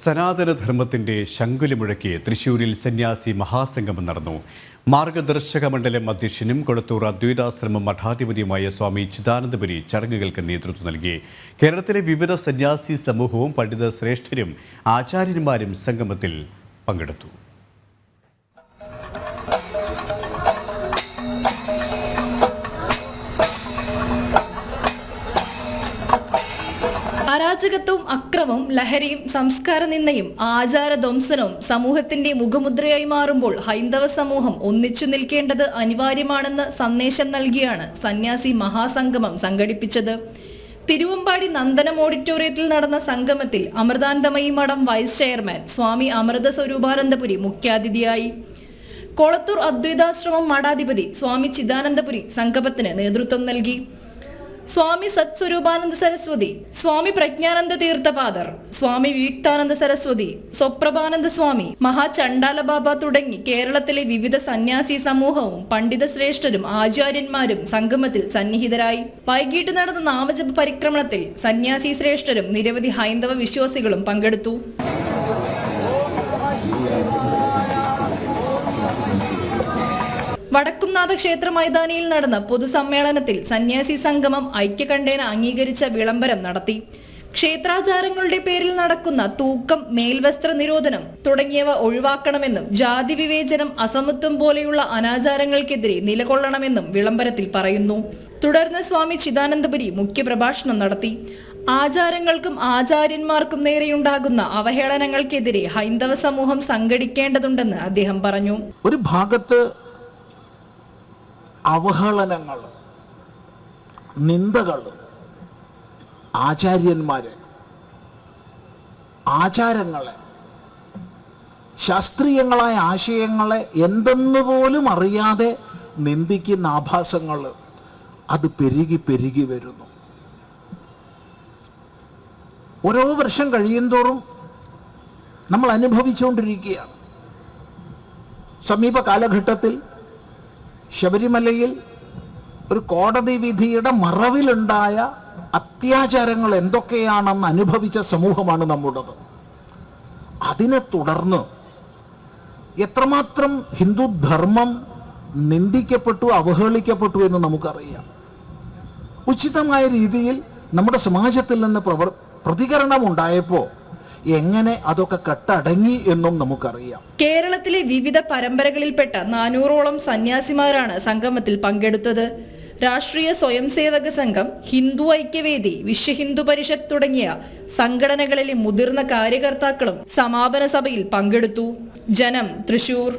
സനാതനധർമ്മത്തിന്റെ ശങ്കുലി മുഴക്കി തൃശൂരിൽ സന്യാസി മഹാസംഗമം നടന്നു. മാർഗദർശക മണ്ഡലം അധ്യക്ഷനും കൊളത്തൂർ അദ്വൈതാശ്രമം മഠാധിപതിയുമായ സ്വാമി ചിദാനന്ദപുരി ചടങ്ങുകൾക്ക് നേതൃത്വം നൽകി. കേരളത്തിലെ വിവിധ സന്യാസി സമൂഹവും പണ്ഡിത ശ്രേഷ്ഠരും ആചാര്യന്മാരും സംഗമത്തിൽ പങ്കെടുത്തു. അരാജകത്വവും അക്രമവും ലഹരിയും സംസ്കാര നിന്നയും ആചാര ധ്വംസനവും സമൂഹത്തിന്റെ മുഖമുദ്രയായി മാറുമ്പോൾ ഹൈന്ദവ സമൂഹം ഒന്നിച്ചു നിൽക്കേണ്ടത് അനിവാര്യമാണെന്ന് സന്ദേശം നൽകിയാണ് സന്യാസി മഹാസംഗമം സംഘടിപ്പിച്ചത്. തിരുവമ്പാടി നന്ദനം ഓഡിറ്റോറിയത്തിൽ നടന്ന സംഗമത്തിൽ അമൃതാനന്ദമയി മഠം വൈസ് ചെയർമാൻ സ്വാമി അമൃത സ്വരൂപാനന്ദപുരി മുഖ്യാതിഥിയായി. കൊളത്തൂർ അദ്വൈതാശ്രമം മഠാധിപതി സ്വാമി ചിദാനന്ദപുരി സംഗമത്തിന് നേതൃത്വം നൽകി. സ്വാമി സത്സ്വരൂപാനന്ദ സരസ്വതി സ്വാമി പ്രജ്ഞാനന്ദ തീർത്ഥപാദർ സ്വാമി വിവിക്താനന്ദ സരസ്വതി സ്വപ്രഭാനന്ദ സ്വാമി മഹാചണ്ഡാല ബാബ തുടങ്ങി കേരളത്തിലെ വിവിധ സന്യാസി സമൂഹവും പണ്ഡിത ശ്രേഷ്ഠരും ആചാര്യന്മാരും സംഗമത്തിൽ സന്നിഹിതരായി. വൈകിട്ട് നടന്ന നാമജപ പരിക്രമണത്തിൽ സന്യാസി ശ്രേഷ്ഠരും നിരവധി ഹൈന്ദവ വിശ്വാസികളും പങ്കെടുത്തു. വടക്കുംനാഥ ക്ഷേത്ര മൈതാനിയിൽ നടന്ന പൊതുസമ്മേളനത്തിൽ സന്യാസി സംഗമം ഐക്യകണ്ഠേന അംഗീകരിച്ച വിളംബരം നടത്തി. ക്ഷേത്രാചാരങ്ങളുടെ പേരിൽ നടക്കുന്ന തൂക്കം മേൽവസ്ത്ര നിരോധനം തുടങ്ങിയവ ഒഴിവാക്കണമെന്നും ജാതി വിവേചനം അസമത്വം പോലെയുള്ള അനാചാരങ്ങൾക്കെതിരെ നിലകൊള്ളണമെന്നും വിളംബരത്തിൽ പറയുന്നു. തുടർന്ന് സ്വാമി ചിദാനന്ദപുരി മുഖ്യപ്രഭാഷണം നടത്തി. ആചാരങ്ങൾക്കും ആചാര്യന്മാർക്കും നേരെയുണ്ടാകുന്ന അവഹേളനങ്ങൾക്കെതിരെ ഹൈന്ദവ സമൂഹം സംഘടിക്കേണ്ടതുണ്ടെന്ന് അദ്ദേഹം പറഞ്ഞു. ഒരു ഭാഗത്ത് അവഹേളനങ്ങൾ നിന്ദകൾ ആചാര്യന്മാരെ ആചാരങ്ങളെ ശാസ്ത്രീയങ്ങളായ ആശയങ്ങളെ എന്തെന്ന് പോലും അറിയാതെ നിന്ദിക്കുന്ന ആഭാസങ്ങൾ അത് പെരുകി പെരുകി വരുന്നു. ഓരോ വർഷം കഴിയുന്തോറും നമ്മൾ അനുഭവിച്ചുകൊണ്ടിരിക്കുകയാണ്. സമീപ കാലഘട്ടത്തിൽ ശബരിമലയിൽ ഒരു കോടതി വിധിയുടെ മറവിലുണ്ടായ അത്യാചാരങ്ങൾ എന്തൊക്കെയാണെന്ന് അനുഭവിച്ച സമൂഹമാണ് നമ്മുടേത്. അതിനെ തുടർന്ന് എത്രമാത്രം ഹിന്ദു ധർമ്മം നിന്ദിക്കപ്പെട്ടു അവഹേളിക്കപ്പെട്ടു എന്ന് നമുക്കറിയാം. ഉചിതമായ രീതിയിൽ നമ്മുടെ സമാജത്തിൽ നിന്ന് പ്രവർ പ്രതികരണം ഉണ്ടായപ്പോൾ എങ്ങനെ അതൊക്കെ കെട്ടടങ്ങി എന്നും നമുക്കറിയാം. കേരളത്തിലെ വിവിധ പരമ്പരകളിൽപ്പെട്ട നാനൂറോളം സന്യാസിമാരാണ് സംഗമത്തിൽ പങ്കെടുത്തത്. രാഷ്ട്രീയ സ്വയംസേവക സംഘം ഹിന്ദു ഐക്യവേദി വിശ്വ ഹിന്ദു പരിഷത്ത് തുടങ്ങിയ സംഘടനകളിലെ മുതിർന്ന കാര്യകർത്താക്കളും സമാപന സഭയിൽ പങ്കെടുത്തു. ജനം തൃശൂർ.